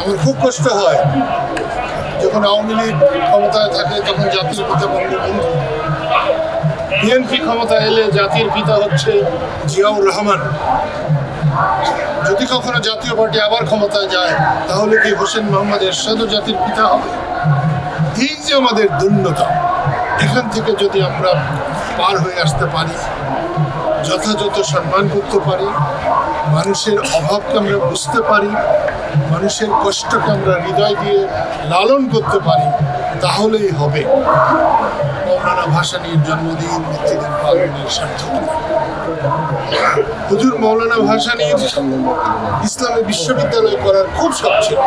আমার খুব কষ্ট হয়। যখন আওয়ামী লীগ ক্ষমতায় থাকে, তখন জাতির পিতা বঙ্গবন্ধু বিএনপি ক্ষমতা এলে জাতির পিতা হচ্ছে জিয়াউর রহমান। যদি কখনো জাতীয় পার্টি আবার ক্ষমতায় যায়, তাহলে কি হোসেন মোহাম্মদ এরশাদও জাতির পিতা হবে? এই যে আমাদের দুর্নতা, এখান থেকে যদি আমরা পার হয়ে আসতে পারি, যথাযথ সম্মান করতে পারি মানুষের অভাবকে আমরা বুঝতে পারি, মানুষের কষ্টকে আমরা হৃদয় দিয়ে লালন করতে পারি, তাহলেই হবে। মৌলানা ভাসানীর জন্মদিন মৃত্যুদিন পালনের সার্থক হুজুর মৌলানা ভাসানীর ইসলামী বিশ্ববিদ্যালয় করার খুব শখ ছিল।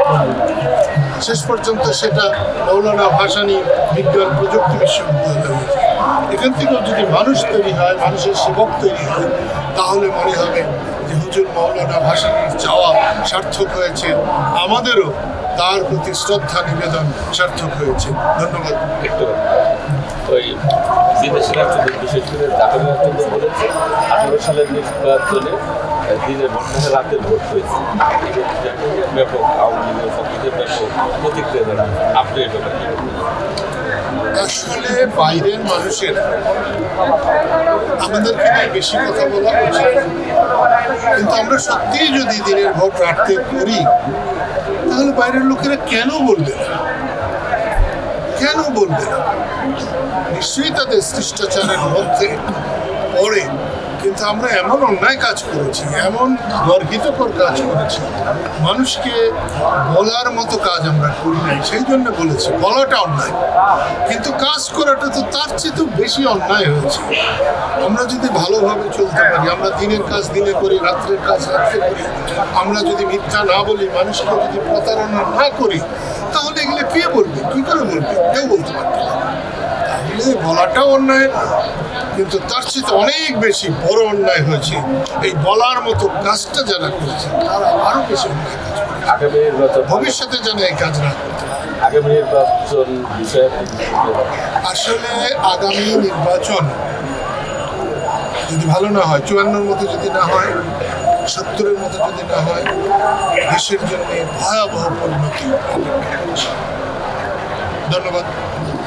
শেষ পর্যন্ত সেটা মৌলানা ভাসানী বিজ্ঞান প্রযুক্তি বিশ্ববিদ্যালয় হয়েছে। এখান থেকেও যদি মানুষ তৈরি হয়, মানুষের সেবক তৈরি হয়, তাহলে মনে হবে যে হুজুর মৌলানা ভাসানির চাওয়া সার্থক হয়েছে। আমাদেরও তার প্রতি শ্রদ্ধা নিবেদন সার্থক হয়েছে। ধন্যবাদ। রাষ্ট্রদূত বিশেষ করে ঢাকা বলেছে আঠারো সালের নির্বাচনে দিনের ভোট রাতের ভোট হয়েছে। ব্যাপক আওয়ামী লীগের পক্ষ ব্যাপক প্রতিক্রিয়া জানান। আপনি ব্যাপারে আসলে বাইরের মানুষের আমাদেরকে বেশি কথা বলা উচিত। কিন্তু আমরা সত্যিই যদি দিনের ভোট রাখতে করি তাহলে বাইরের লোকেরা কেন বলবে কেন বলবে নিশ্চয়ই তাদের শিষ্টাচারের মধ্যে পড়ে কিন্তু আমরা এমন অন্যায় কাজ করেছি, এমন গর্হিতকর কাজ করেছি, মানুষকে বলার মতো কাজ আমরা করি নাই, সেই জন্য বলেছি, বলাটা অন্যায়। কিন্তু কাজ করাটা তো তার চেয়ে তো বেশি অন্যায় হয়েছে। আমরা যদি ভালোভাবে চলতে পারি, আমরা দিনের কাজ দিনে করি, রাত্রের কাজ রাত্রে করি, আমরা যদি মিথ্যা না বলি, মানুষকে যদি প্রতারণা না করি, তাহলে এগুলো কে বলবে? কি করে বলবে? কেউ বলতে পারবে বলাটাও অন্যায় কিন্তু তার চেয়ে অনেক বেশি বড় অন্যায় হয়েছে। এই বলার মতো কাজটা যারা করেছে তারা আরও বেশি অন্যায় কাজ করেছে। আগামী নির্বাচন ভবিষ্যতে যেন এই কাজ না করতে আগামী নির্বাচন বিষয়ে আপনি আসলে আগামী নির্বাচন যদি ভালো না হয় চুয়ান্নর মতো যদি না হয় সত্তরের মতো যদি না হয় দেশের জন্য ভয়াবহ পরিণতি ধন্যবাদ।